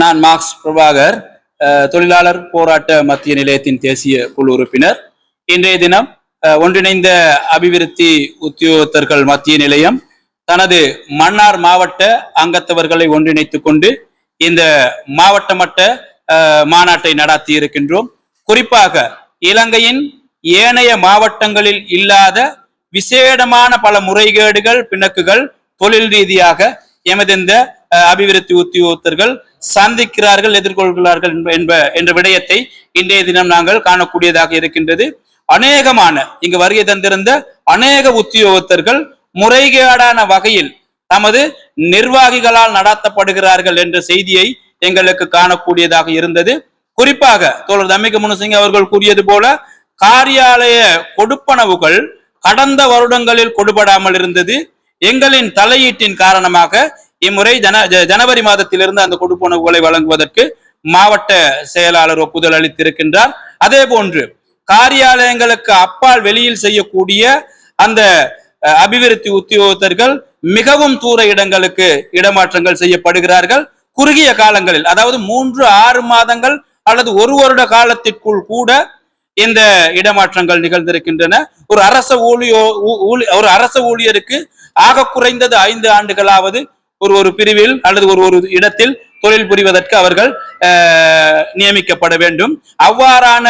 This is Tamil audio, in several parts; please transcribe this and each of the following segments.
நான் மார்க்ஸ் பிரபாகர் தொழிலாளர் போராட்ட மத்திய நிலையத்தின் தேசிய குழு உறுப்பினர். இன்றைய தினம் ஒன்றிணைந்த அபிவிருத்தி உத்தியோகத்தர்கள் மத்திய நிலையம் தனது மன்னார் மாவட்ட அங்கத்தவர்களை ஒன்றிணைத்துக் கொண்டு இந்த மாவட்ட மட்ட மாநாட்டை நடாத்தி இருக்கின்றோம். குறிப்பாக இலங்கையின் ஏனைய மாவட்டங்களில் இல்லாத விசேடமான பல முறைகேடுகள் பிணக்குகள் தொழில் ரீதியாக எமது இந்த அபிவிருத்தி உத்தியோகத்தர்கள் சந்திக்கிறார்கள் எதிர்கொள்கிறார்கள் என்ப- என்ற விடயத்தை இன்றைய தினம் நாங்கள் காணக்கூடியதாக இருக்கின்றது. அநேகமான இங்கு வருகை தந்திருந்த அநேக உத்தியோகத்தர்கள் முறைகேடான வகையில் தமது நிர்வாகிகளால் நடத்தப்படுகிறார்கள் என்ற செய்தியை எங்களுக்கு காணக்கூடியதாக இருந்தது. குறிப்பாக தோழர் தம்மிக முனுசிங் அவர்கள் கூறியது போல காரியாலய கொடுப்பனவுகள் கடந்த வருடங்களில் கொடுபடாமல் இருந்தது. எங்களின் தலையீட்டின் காரணமாக இம்முறை ஜன ஜ- ஜனவரி மாதத்திலிருந்து அந்த கொடுப்பனவுகளை வழங்குவதற்கு மாவட்ட செயலாளர் ஒப்புதல் அளித்திருக்கின்றார். அதே போன்று காரியாலயங்களுக்கு அப்பால் வெளியில் செய்யக்கூடிய அந்த அபிவிருத்தி உத்தியோகத்தர்கள் மிகவும் தூர இடங்களுக்கு இடமாற்றங்கள் செய்யப்படுகிறார்கள். குறுகிய காலங்களில் அதாவது மூன்று ஆறு மாதங்கள் அல்லது ஒரு வருட காலத்திற்குள் கூட இந்த இடமாற்றங்கள் நிகழ்ந்திருக்கின்றன. ஒரு அரச ஊழியோ ஊ- ஊழி- ஒரு அரச ஊழியருக்கு ஆக குறைந்தது ஐந்து ஆண்டுகளாவது ஒரு ஒரு பிரிவில் அல்லது ஒரு ஒரு இடத்தில் தொழில் புரிவதற்கு அவர்கள் நியமிக்கப்பட வேண்டும். அவ்வாறான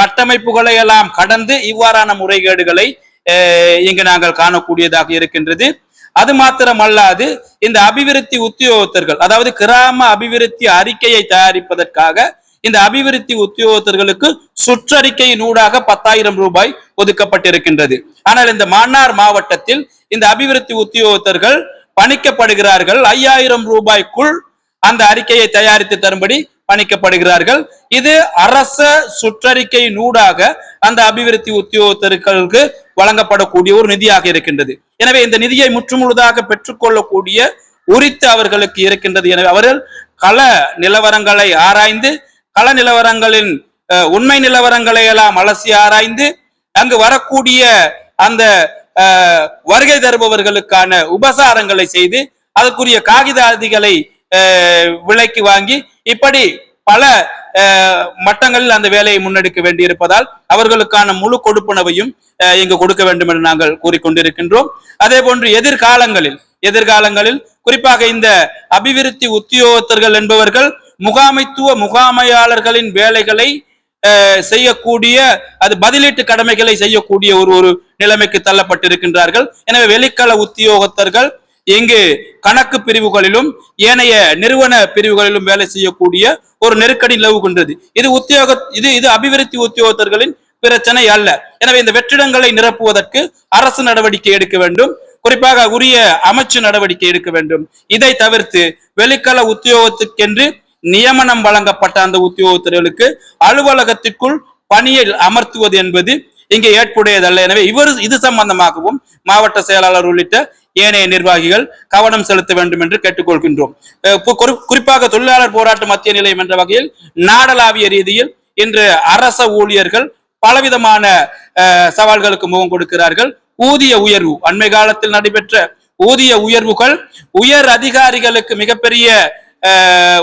கட்டமைப்புகளை எல்லாம் கடந்து இவ்வாறான முறைகேடுகளை இங்கு நாங்கள் காணக்கூடியதாக இருக்கின்றது. அது மாத்திரமல்லாது இந்த அபிவிருத்தி உத்தியோகத்தர்கள் அதாவது கிராம அபிவிருத்தி அறிக்கையை தயாரிப்பதற்காக இந்த அபிவிருத்தி உத்தியோகத்தர்களுக்கு சுற்றறிக்கையின் ஊடாக பத்தாயிரம் ரூபாய் ஒதுக்கப்பட்டிருக்கின்றது. ஆனால் இந்த மன்னார் மாவட்டத்தில் இந்த அபிவிருத்தி உத்தியோகத்தர்கள் பணிக்கப்படுகிறார்கள். ஐயாயிரம் ரூபாய்க்குள் அந்த அறிக்கையை தயாரித்து தரும்படி பணிக்கப்படுகிறார்கள். இது அரச சுற்றறிக்கை நூடாக அந்த அபிவிருத்தி உத்தியோகத்தர்களுக்கு வழங்கப்படக்கூடிய ஒரு நிதியாக இருக்கின்றது. எனவே இந்த நிதியை முற்றுமுழுதாக பெற்றுக்கொள்ளக்கூடிய உரித்து அவர்களுக்கு இருக்கின்றது. எனவே அவர்கள் கள நிலவரங்களை ஆராய்ந்து கள நிலவரங்களின் உண்மை நிலவரங்களை எல்லாம் அலசி ஆராய்ந்து அங்கு வரக்கூடிய அந்த வருகை தருபவர்களுக்கான உபசாரங்களை செய்து அதற்குரிய காகிதாதிகளை விலைக்கு வாங்கி இப்படி பல மட்டங்களில் அந்த வேலையை முன்னெடுக்க வேண்டியிருப்பதால் அவர்களுக்கான முழு கொடுப்பனவையும் இங்கு கொடுக்க வேண்டும் என்று நாங்கள் கூறிக்கொண்டிருக்கின்றோம். அதே போன்று எதிர்காலங்களில் எதிர்காலங்களில் குறிப்பாக இந்த அபிவிருத்தி உத்தியோகத்தர்கள் என்பவர்கள் முகாமைத்துவ முகாமையாளர்களின் வேலைகளை செய்யக்கூடிய அது பதிலீட்டு கடமைகளை செய்யக்கூடிய ஒரு ஒரு நிலைமைக்கு தள்ளப்பட்டிருக்கின்றார்கள். எனவே வெளிக்கள உத்தியோகத்தர்கள் இங்கு கணக்கு பிரிவுகளிலும் ஏனைய நிறுவன பிரிவுகளிலும் வேலை செய்யக்கூடிய ஒரு நெருக்கடி நிலவுகின்றது. இது உத்தியோக இது இது அபிவிருத்தி உத்தியோகத்தர்களின் பிரச்சனை அல்ல. எனவே இந்த வெற்றிடங்களை நிரப்புவதற்கு அரசு நடவடிக்கை எடுக்க வேண்டும். குறிப்பாக உரிய அமைச்சு நடவடிக்கை எடுக்க வேண்டும். இதை தவிர்த்து வெளிக்கள உத்தியோகத்துக்கென்று நியமனம் வழங்கப்பட்ட அந்த உத்தியோகத்தர்களுக்கு அலுவலகத்திற்குள் பணியில் அமர்த்துவது என்பது இங்கே ஏற்புடையதல்ல. எனவே இவர் இது சம்பந்தமாகவும் மாவட்ட செயலாளர் உள்ளிட்ட ஏனைய நிர்வாகிகள் கவனம் செலுத்த வேண்டும் என்று கேட்டுக்கொள்கின்றோம். குறிப்பாக தொழிலாளர் போராட்ட மத்திய நிலையம் என்ற வகையில் நாடளாவிய ரீதியில் இன்று அரச ஊழியர்கள் பலவிதமான அஹ், சவால்களுக்கு முகம் கொடுக்கிறார்கள். ஊதிய உயர்வு அண்மை காலத்தில் நடைபெற்ற ஊதிய உயர்வுகள் உயர் அதிகாரிகளுக்கு மிகப்பெரிய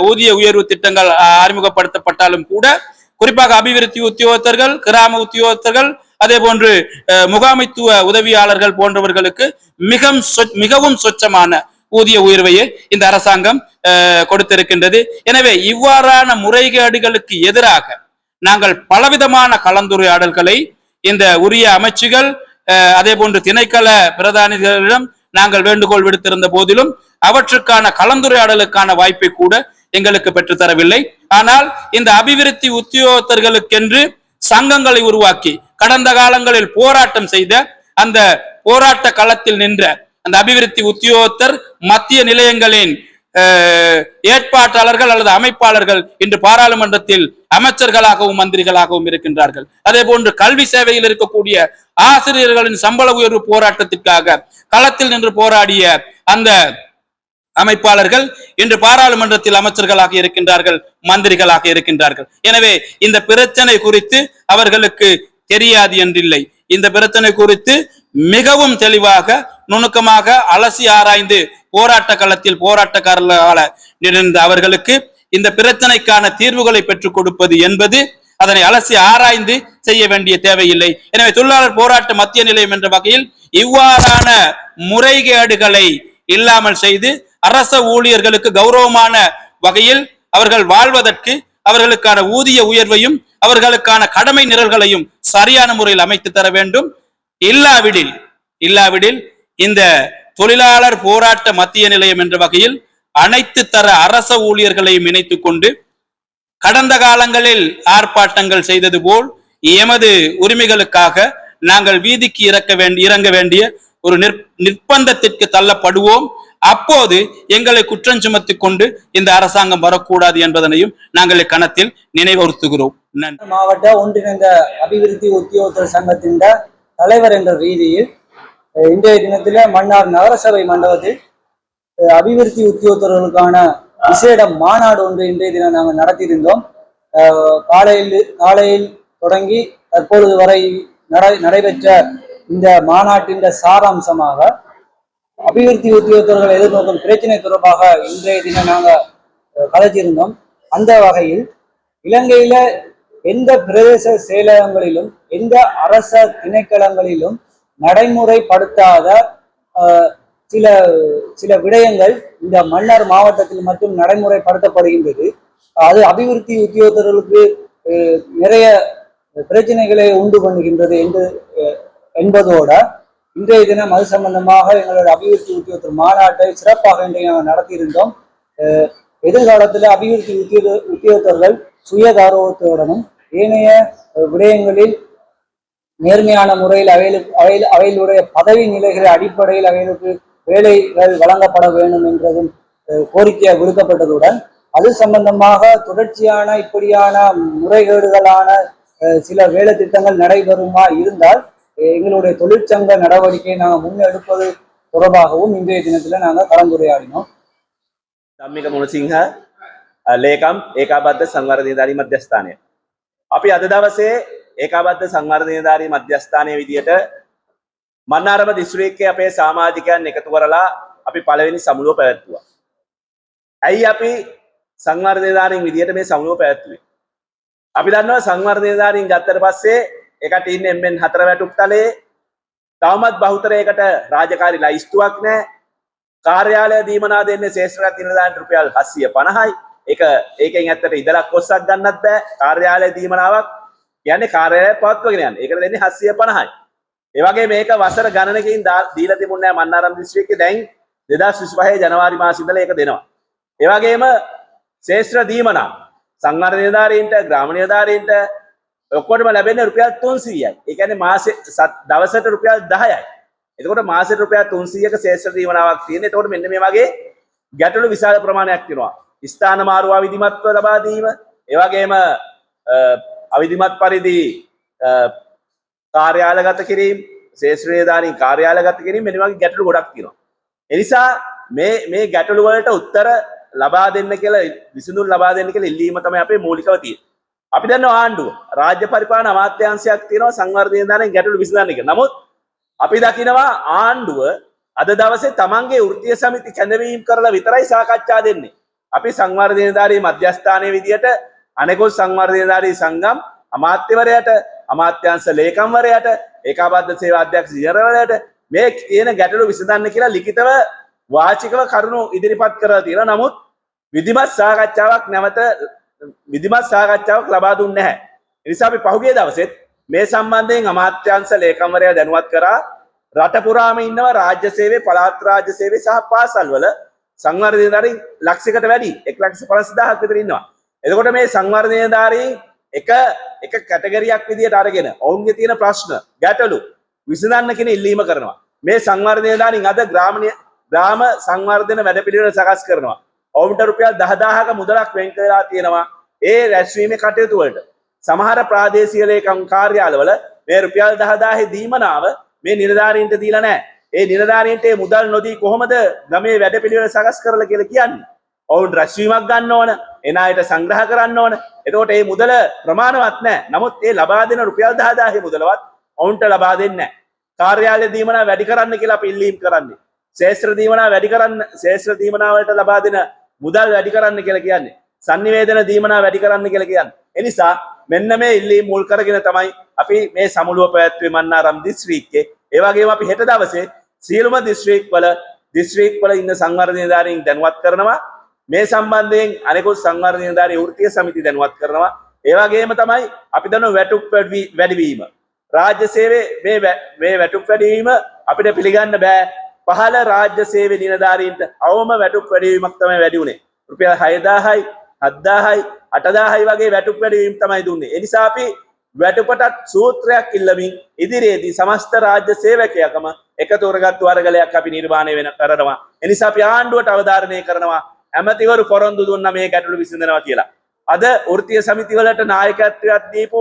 ஊதிய உயர்வு திட்டங்கள் அஹ், அறிமுகப்படுத்தப்பட்டாலும் கூட குறிப்பாக அபிவிருத்தி உத்தியோகத்தர்கள் கிராம உத்தியோகத்தர்கள் அதே போன்று முகாமைத்துவ உதவியாளர்கள் போன்றவர்களுக்கு மிகவும் சொ- மிகவும் சொச்சமான ஊதிய உயர்வையே இந்த அரசாங்கம் கொடுத்திருக்கின்றது. எனவே இவ்வாறான முறைகேடுகளுக்கு எதிராக நாங்கள் பலவிதமான கலந்துரையாடல்களை இந்த உரிய அமைச்சுகள் அதே போன்று திணைக்கள பிரதானிகளிடம் நாங்கள் வேண்டுகோள் விடுத்திருந்த போதிலும் அவற்றுக்கான கலந்துரையாடலுக்கான வாய்ப்பை கூட எங்களுக்கு பெற்றுத்தரவில்லை. ஆனால் இந்த அபிவிருத்தி உத்தியோகத்தர்களுக்கென்று சங்கங்களை உருவாக்கி கடந்த காலங்களில் போராட்டம் செய்த அந்த போராட்ட களத்தில் நின்ற அந்த அபிவிருத்தி உத்தியோகத்தர் மத்திய நிலையங்களின் ஏற்பாட்டாளர்கள் அல்லது அமைப்பாளர்கள் இன்று பாராளுமன்றத்தில் அமைச்சர்களாகவும் மந்திரிகளாகவும் இருக்கின்றார்கள். அதே போன்று கல்வி சேவையில் இருக்கக்கூடிய ஆசிரியர்களின் சம்பள உயர்வு போராட்டத்திற்காக களத்தில் நின்று போராடிய அந்த அமைப்பாளர்கள் இன்று பாராளுமன்றத்தில் அமைச்சர்களாக இருக்கின்றார்கள் மந்திரிகளாக இருக்கின்றார்கள். எனவே இந்த பிரச்சனை குறித்து அவர்களுக்கு தெரியாது என்றில்லை. இந்த பிரச்சனை குறித்து மிகவும் தெளிவாக நுணுக்கமாக அலசி ஆராய்ந்து போராட்ட களத்தில் போராட்டக்காரர்களாக இருந்த அவர்களுக்கு இந்த பிரச்சனைக்கான தீர்வுகளை பெற்றுக் கொடுப்பது என்பது அதனை அலசி ஆராய்ந்து செய்ய வேண்டிய தேவையில்லை. எனவே தொழிலாளர் போராட்ட மத்திய நிலையம் என்ற வகையில் இவ்வாறான முறைகேடுகளை இல்லாமல் செய்து அரச ஊழியர்களுக்கு கௌரவமான வகையில் அவர்கள் வாழ்வதற்கு அவர்களுக்கான ஊதிய உயர்வையும் அவர்களுக்கான கடமை நிரல்களையும் சரியான முறையில் அமைத்து தர வேண்டும். இல்லாவிடில் இல்லாவிடில் இந்த தொழிலாளர் போராட்ட மத்திய நிலையம் என்ற வகையில் அனைத்து தர அரச ஊழியர்களையும் இணைத்துக் கொண்டு கடந்த காலங்களில் ஆர்ப்பாட்டங்கள் செய்தது போல் எமது உரிமைகளுக்காக நாங்கள் வீதிக்கு இறக்க வேண்டி இறங்க வேண்டிய ஒரு நிர் நிர்பந்தத்திற்கு தள்ளப்படுவோம். அப்போது எங்களை குற்றம் சுமத்தி கொண்டு இந்த அரசாங்கம் வரக்கூடாது என்பதனையும் நாங்கள் இக்கணத்தில் நினைவுறுத்துகிறோம். மாவட்ட ஒன்றிணைந்த அபிவிருத்தி உத்தியோகத்தர் சங்கத்தின் தலைவர் என்ற ரீதியில் இன்றைய தினத்தில மன்னார் நகரசபை மண்டபத்தில் அஹ், அபிவிருத்தி உத்தியோகத்தர்களுக்கான விசேட மாநாடு ஒன்று இன்றைய தினம் நாங்கள் நடத்தியிருந்தோம். அஹ், காலையில் காலையில் தொடங்கி தற்பொழுது வரை நடை நடைபெற்ற இந்த மாநாட்டின் சாராம்சமாக அபிவிருத்தி உத்தியோகத்தர்கள் எதிர்நோக்கும் பிரச்சனை தொடர்பாக இன்றைய தினம் நாங்கள் கலைச்சிருந்தோம். கதைச்சிருந்தோம் அந்த வகையில் இலங்கையில எந்த பிரதேச செயலகங்களிலும் எந்த அரச திணைக்களங்களிலும் நடைமுறைப்படுத்தாத அஹ், சில சில விடயங்கள் இந்த மன்னார் மாவட்டத்தில் மட்டும் நடைமுறைப்படுத்தப்படுகின்றது. அது அபிவிருத்தி உத்தியோகத்தர்களுக்கு நிறைய பிரச்சனைகளை உண்டு பண்ணுகின்றது என்று என்பதோட இன்றைய தினம் அது சம்பந்தமாக எங்களோட அபிவிருத்தி உத்தியோகத்தர் மாநாட்டை சிறப்பாக இன்றைய நடத்தியிருந்தோம். அஹ், எதிர்காலத்தில் அபிவிருத்தி உத்தியோக உத்தியோகத்தர்கள் சுயதாரோகத்துடனும் ஏனைய விடயங்களில் நேர்மையான முறையில் அவைகளுக்கு அவையில் அவைகளுடைய பதவி நிலைகள் அடிப்படையில் அவைகளுக்கு வேலைகள் வழங்கப்பட வேண்டும் என்றதும் அஹ், கோரிக்கை விடுக்கப்பட்டதுடன் அது சம்பந்தமாக தொடர்ச்சியான இப்படியான முறைகேடுகளான அஹ், சில வேலை திட்டங்கள் நடைபெறுமா இருந்தால் எங்களுடைய தொழிற்சங்க நடவடிக்கையை நாங்கள் முன்னெடுப்பது தொடர்பாகவும் இன்றைய தினத்தில் நாங்கள் கலந்துரையாடினோம் ධම්මික මුණසිංහ අ, ලේකම් ඒකාබද්ධ සංවර්ධනධාරී මධ්‍යස්ථානය. අපි අද දවසේ ඒකාබද්ධ සංවර්ධනධාරී මධ්‍යස්ථානය විදියට මන්නාරම දිස්ත්‍රික්කය අපේ සාමාජිකයන් එකතු කරලා අපි පළවෙනි සමුළුව පැවැත්තුවා. ඇයි අපි සංවර්ධනධාරීන් විදියට මේ සමුළුව පැවැත්තුවේ. අපි දන්නවා සංවර්ධනධාරීන් ගත්තට පස්සේ එකට ඉන්න එමෙන් හතර වැටුක් තලේ තවමත් බහුතරයකට රාජකාරි ලයිස්තුවක් නෑ කාර්යාලය දීමනා දෙන්නේ ශේෂ්ත්‍රගත නිලධාරීන් රුපියල් 750යි. ඒක ඒකෙන් ඇත්තට ඉදලක් කොස්සක් ගන්නත් බෑ. කාර්යාලය දීමනාවක් කියන්නේ කාර්යාලය පවත්වගෙන යන්නේ. ඒකට දෙන්නේ 750යි. ඒ වගේ මේක වසර ගණනකින් දා- දීලා තිබුණේ නැහැ මන්නාරම් දිස්ත්‍රික්කේ දැන් 2025 ජනවාරි මාසෙ ඉඳලා ඒක දෙනවා. ඒ වගේම ශේෂ්ත්‍ර දීමනා සංවර්ධන නිලධාරීන්ට ග්‍රාම නිලධාරීන්ට ඔක්කොටම ලැබෙන්නේ රුපියල් 300යි. ඒ කියන්නේ මාසෙ සත්- දවසට රුපියල් 10යි. එතකොට මාසෙට රුපියල් 300ක ශේෂ්ත්‍ර දීමනාවක් තියෙන. එතකොට මෙන්න මේ වගේ ගැටලු විශාල ප්‍රමාණයක් තියෙනවා. ස්ථාන මාරුවා විධිමත්ව ලබා දීම, ඒ වගේම අ, අවිධිමත් පරිදි අ, කාර්යාලගත කිරීම, ශේෂ්ත්‍ර නිලධාරීන් කාර්යාලගත කිරීම මෙන්න වගේ ගැටලු ගොඩක් තියෙනවා. එනිසා මේ මේ ගැටලු වලට උත්තර ලබා දෙන්න කියලා විසඳුම් ලබා දෙන්න කියලා ඉල්ලීම තමයි අපේ මූලිකව තියෙන්නේ. අපි දන්නවා ආණ්ඩුව රාජ්‍ය පරිපාලන අමාත්‍යාංශයක් තියෙනවා සංවර්ධන නිලධාරීන් ගැටලු විසඳන්න කියලා. නමුත් අපි දකිනවා ආණ්ඩුව අද දවසේ තමන්ගේ වෘත්තීය සමිති කැඳවීම් කරලා විතරයි සාකච්ඡා දෙන්නේ. අපි සංවර්ධනධාරී මධ්‍යස්ථානයේ විදියට අනෙකුත් සංවර්ධනධාරී සංගම් අමාත්‍යවරයට අමාත්‍යංශ ලේකම්වරයට ඒකාබද්ධ සේවා අධ්‍යක්ෂ ජනරලයට මේ තියෙන ගැටලු විසඳන්න කියලා ලිඛිතව වාචිකව කරුණු ඉදිරිපත් කරලා තියෙනවා. නමුත් විධිමත් සාකච්ඡාවක් නැවත විධිමත් සාකච්ඡාවක් ලබා දුන්නේ නැහැ. ඒ නිසා අපි පහුගිය දවසෙත් මේ සම්බන්ධයෙන් අමාත්‍යංශ ලේකම්වරයා දැනුවත් කරා රට පුරාම ඉන්නවා රාජ්‍ය සේවය පළාත් රාජ්‍ය සේවය සහ පාසල් වල සංවර්ධනධාරීන් ලක්ෂයකට වැඩි 150000ක් විතර ඉන්නවා. එතකොට මේ සංවර්ධනධාරීන් එක එක කැටගරියක් විදියට අරගෙන ඔවුන්ගේ තියෙන ප්‍රශ්න ගැටලු විසඳන්න කියන ඉල්ලීම කරනවා. මේ සංවර්ධනධාරීන් අද ග්‍රාමීය ග්‍රාම සංවර්ධන වැඩපිළිවෙළ සකස් කරනවා. ඔවුන්ට රුපියල් 10000ක මුදලක් වෙන් කරලා තියෙනවා. ඒ රැස්වීමේ කටයුතු වලට. සමහර ප්‍රාදේශීය ලේකම් කාර්යාලවල මේ රුපියල් 10000 දීමනාව මේ නිලධාරීන්ට දීලා නැහැ. ඒ නිලධාරීන්ට ඒ මුදල් නොදී කොහොමද ගමේ වැඩපිළිවෙල සකස් කරලා කියලා කියන්නේ? ඔවුන් රැස්වීමක් ගන්න ඕන, එන අයට සංග්‍රහ කරන්න ඕන. එතකොට මේ මුදල ප්‍රමාණවත් නැහැ. නමුත් ඒ ලබා දෙන රුපියල් 10000 මුදලවත් ඔවුන්ට ලබා දෙන්නේ නැහැ. කාර්යාලය දීමනා වැඩි කරන්න කියලා අපි ඉල්ලීම් කරන්නේ. ශේෂ්ත්‍ර දීමනා වැඩි කරන්න ශේෂ්ත්‍ර දීමනා වලට ලබා දෙන මුදල් වැඩි කරන්න කියලා කියන්නේ. sannivedana දීමනා වැඩි කරන්න කියලා කියන්නේ. ඒ නිසා මෙන්න මේ ඉල්ලීම් මුල් කරගෙන තමයි අපි මේ සමුළුව පැවැත්වුවේ මන්නාරම් දිස්ත්‍රික්කේ. ඒ වගේම අපි හෙට දවසේ සියලුම දිස්ත්‍රික් වල දිස්ත්‍රික් වල ඉන්න සංවර්ධන නිලධාරීන් දැනුවත් කරනවා. මේ සම්බන්ධයෙන් අනෙකුත් සංවර්ධන නිලධාරී වෘත්තීය සමිති දැනුවත් කරනවා. ඒ වගේම තමයි අපි දන්න වැටුප් වැඩි- වැඩිවීම. රාජ්‍ය සේවයේ මේ වැ- මේ වැටුප් වැඩිවීම අපිට පිළිගන්න බෑ. පහළ රාජ්‍ය සේවය නිලධාරීන්ට අවම වැටුප් වැඩිවීමක් තමයි වැඩි වුණේ. රුපියල් 6000යි 7000යි 8000යි වගේ වැටුප් වැඩිවීම තමයි දුන්නේ. ඒ නිසා අපි වැටුපටත් සූත්‍රයක් ඉල්ලමින් ඉදිරියේදී සමස්ත රාජ්‍ය සේවකයකම එකතු කරගත්තු වර්ගලයක් අපි නිර්මාණය වෙන කරනවා. ඒ නිසා අපි ආණ්ඩුවට අවධාරණය කරනවා ඇමතිවරු පොරොන්දු දුන්න මේ ගැටලු විසඳනවා කියලා. අද වෘත්තීය සමිතිවලට නායකත්වයක් දීපු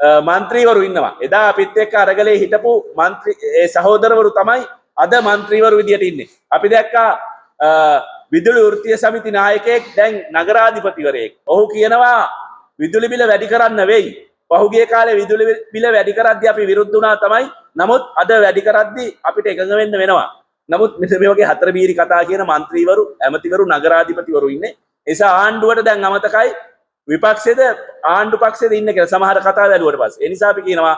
අ, මන්ත්‍රීවරු ඉන්නවා. එදා අපිත් එක්ක අරගලේ හිටපු මන්ත්‍රී ඒ සහෝදරවරු තමයි අද මන්ත්‍රීවරු විදියට ඉන්නේ. අපි දැක්කා විදුලි වෘත්තීය සමිති නායකයෙක් දැන් නගරාධිපතිවරයෙක්. ඔහු කියනවා විදුලි බිල වැඩි කරන්න වෙයි. පහුගිය කාලේ විදුලි බිල වැඩි කරද්දී අපි විරුද්ධ වුණා තමයි. නමුත් අද වැඩි කරද්දී අපිට එකඟ වෙන්න වෙනවා. නමුත් මෙතන මේ වගේ හතර බීරි කතා කියන മന്ത്രിවරු, ඇමතිවරු, නගරාධිපතිවරු ඉන්නේ. එසා ආණ්ඩුවට දැන් අමතකයි විපක්ෂයේද ආණ්ඩු පක්ෂයේද ඉන්න කියලා සමහර කතා වැළුවට පස්සේ. ඒ නිසා අපි කියනවා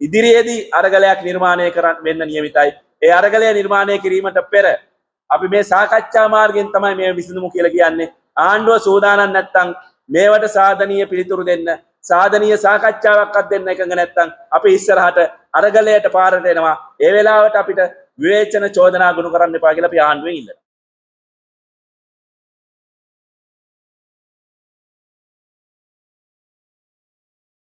ඉදිරියේදී අරගලයක් නිර්මාණය කරන්න වෙන්න නියමිතයි. ඒ අරගලය නිර්මාණය කිරීමට පෙර අපි මේ සාකච්ඡා මාර්ගයෙන් තමයි මේ විසඳුම කියලා කියන්නේ. ආණ්ඩුව සූදානම් නැත්තම් මේවට සාධනීය පිළිතුරු දෙන්න සාධනීය සාකච්ඡාවක්වත් දෙන්න එකඟ නැත්තම් අපි ඉස්සරහට අරගලයට පාරට එනවා. ඒ වෙලාවට අපිට විවේචන චෝදනා ගුණ කරන්න එපා කියලා අපි ආණ්ඩුවෙන් ඉල්ලනවා.